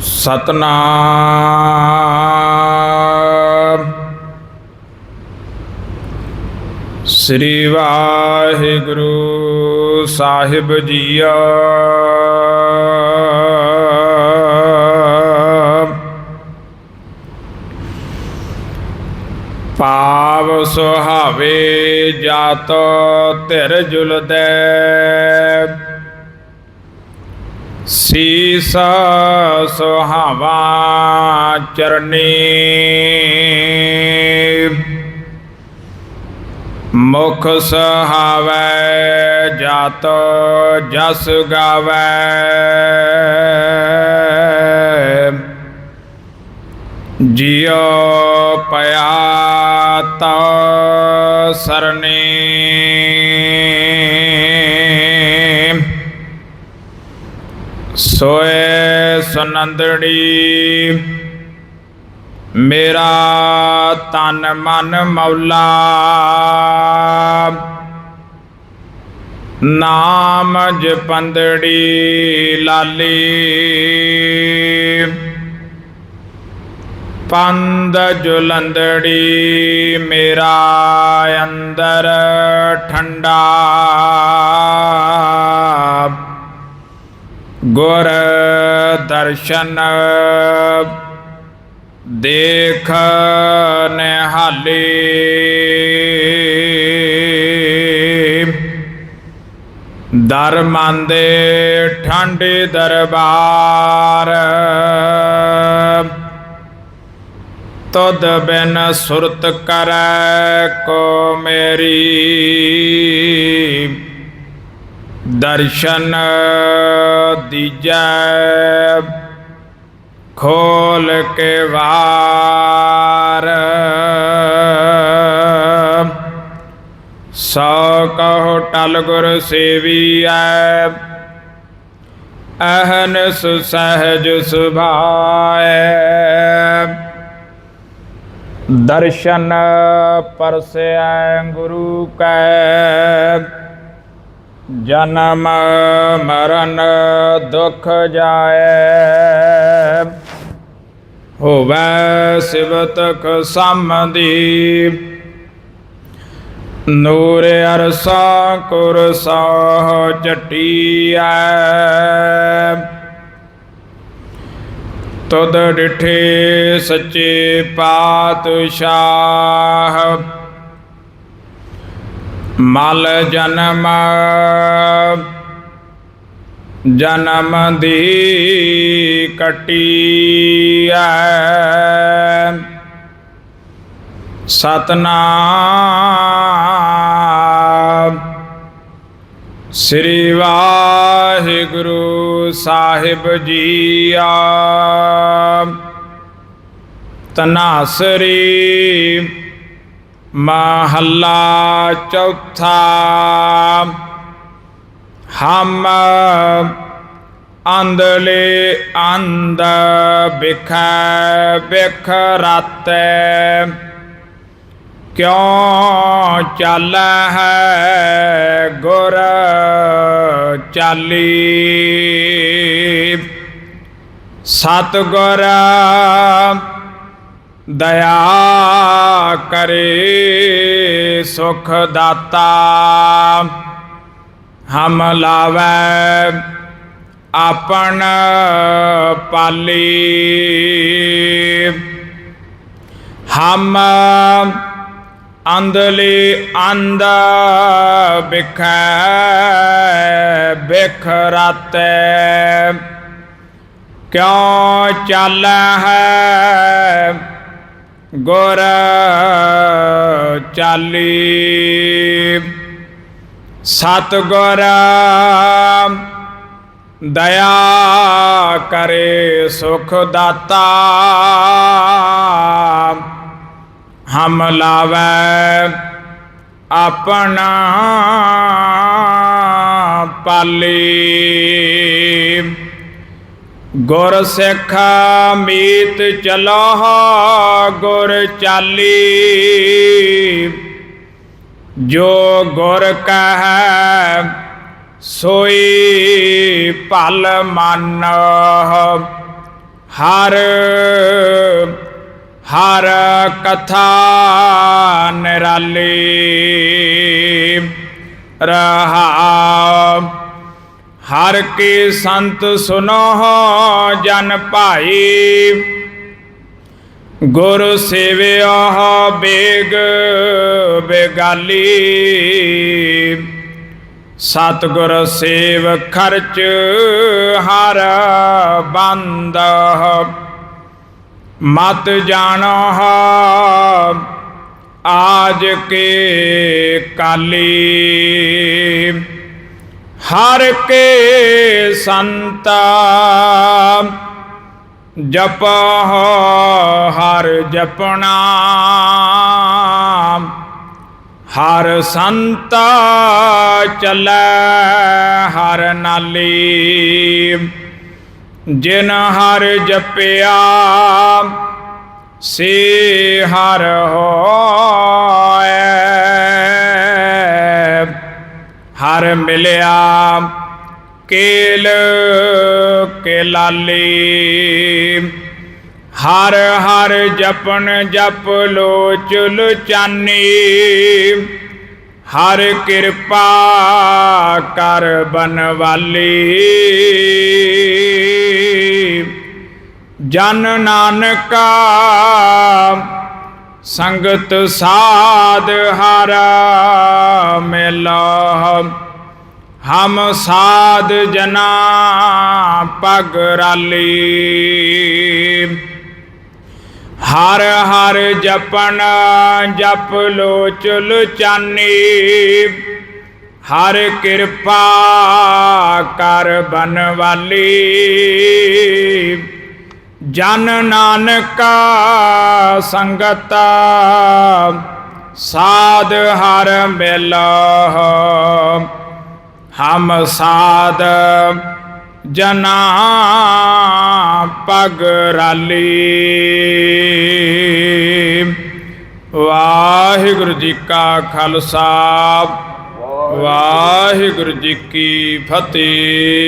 ਸਤਨਾਮ। ਸ੍ਰੀ ਵਾਹਿਗੁਰੂ ਸਾਹਿਬ ਜੀਆ। ਪਾਵ ਸੁਹਾਵੇ ਜਾਤ ਧਿਰ ਜੁਲਦੈ। ਸੀਸ ਸੁਹਾਵਾ ਚਰਨੀ। ਮੁਖ ਸਹਾਵੈ ਜਾਤ ਜਸ ਗਾਵੈ। ਜਿਉ ਪਿਆ ਤਾ ਸਰਨੇ। ਸੋਏ ਸੁਨੰਦੜੀ ਮੇਰਾ ਤਨ ਮਨ ਮੌਲਾ। ਨਾਮ ਜਪੰਦੜੀ ਲਾਲੀ। ਪੰਦ ਜੁਲੰਦੜੀ ਮੇਰਾ ਅੰਦਰ ਠੰਡਾ। ਗੁਰ ਦਰਸ਼ਨ ਦੇਖ ਨਿਹਾਲੀ। ਦਰ ਮੰਦੇ ਠੰਡੇ ਦਰਬਾਰ। ਤਦ ਬਿਨ ਸੁਰਤ ਕਰੈ ਕੋ ਮੇਰੀ। ਦਰਸ਼ਨ ਦੀਜੈ ਖੋਲ ਕੇ ਵਾਰ। ਸੋ ਕਹੋ ਟਲ ਗੁਰ ਸੇਵੀਐ, ਅਹਨਸ ਸਹਿਜ ਸੁਭਾਏ ਦਰਸ਼ਨ ਪਰਸੈ ਗੁਰੂ ਕੈ ਜਨਮ ਮਰਨ ਦੁਖ ਜਾਏ। ਹੋਵੈ ਸਿਵਤਕ ਸੰਮਦੀ ਨੂਰ ਅਰਸਾ ਕੁਰਸਾ ਚਟੀਐ ਤਦ ਡਿਠੇ ਸੱਚੇ ਪਾਤਸ਼ਾਹ। ਮਲ ਜਨਮ ਜਨਮ ਦੀ ਕਟੀਐ। ਸਤਨਾਮ ਸ੍ਰੀ ਵਾਹਿਗੁਰੂ ਸਾਹਿਬ ਜੀ ਆ ਤਨਾਸਰੀ ਮਹੱਲਾ ਚੌਥਾ। ਹਮ ਅੰਦਲੇ ਅੰਦ ਬਿਖੈ ਬਿਖ ਰਾਤੈ। ਕਿਉ ਚੱਲ ਹੈ ਗੁਰ ਚਾਲੀ? ਸਤ ਗੁਰ ਦਇਆ ਕਰੇ ਸੁਖ ਦਾਤਾ। ਹਮ ਲਾਵੈ ਆਪਣ ਪਾਲੀ। ਹਮ ਅੰਧਲੇ ਅੰਧ ਬਿਖੈ ਬਿਖ ਰਾਤੈ। ਕਿਉ ਚੱਲ ਹੈ ਗੁਰ ਚਾਲੀ। ਸਤ ਗੁਰ ਦਇਆ ਕਰੇ ਸੁਖ ਦਾਤਾ। ਹਮ ਲਾਵੈ ਆਪਣਾ ਪਾਲੀ। ਗੁਰ ਸਿੱਖ ਮੀਤ ਚਲੋ ਗੁਰ ਚਾਲੀ। ਜੋ ਗੁਰ ਕਹੈ, ਸੋਈ ਭਲ ਮਨ। ਹਰ ਹਰ ਕਥਾ ਨਿਰਾਲੀ। ਰਹਾ ਹਰ ਕੇ ਸੰਤ ਸੁਨੋ ਜਨ ਭਾਈ। ਗੁਰ ਸੇਵਿਆ ਬੇਗ ਬੇਗਾਲੀ। ਸਤਿਗੁਰ ਸੇਵ ਖਰਚ ਹਰ ਬੰਦ। ਮਤ ਜਾਣੋ ਆਜ ਕੇ ਕਾਲੀ। ਹਰ ਕੇ ਸੰਤਾ ਜਪ ਹਰ ਜਪਣਾ। ਹਰ ਸੰਤਾ ਚੱਲੈ ਹਰ ਨਾਲੀ। ਜਿਨ ਹਰ ਜਪਿਆ, ਸੇ ਹਰ ਹੋ ਹਰ ਮਿਲਿਆ। ਕੇਲ ਕੇ ਲਾਲੀ ਹਰ ਹਰ ਜਪਨ ਜਪ ਲੋਚੁਲ ਚਾਨੀ। ਹਰ ਕਿਰਪਾ ਕਰ ਬਨਵਾਲੀ। ਜਨ ਨਾਨਕਾ, ਸੰਗਤ ਸਾਧ ਹਰਾ ਮਿਲਾ। ਹਮ ਸਾਧ ਜਨਾ ਪਗ ਰਾਲੀ। ਹਰ ਹਰ ਜਪਣ ਜਪ ਲੋ ਚੁਲ ਚਾਨੀ। ਹਰ ਕਿਰਪਾ ਕਰ ਬਨਵਾਲੀ। ਜਨ ਨਾਨਕਾ ਸੰਗਤ, ਸਾਧ ਹਰ ਮਿਲਾ ਹਮ ਸਾਧ ਜਨਾ ਪਗ ਰਾਲੀ। ਵਾਹਿਗੁਰੂ ਜੀ ਕਾ ਖਾਲਸਾ ਵਾਹਿਗੁਰੂ ਜੀ ਕੀ ਫਤਿਹ।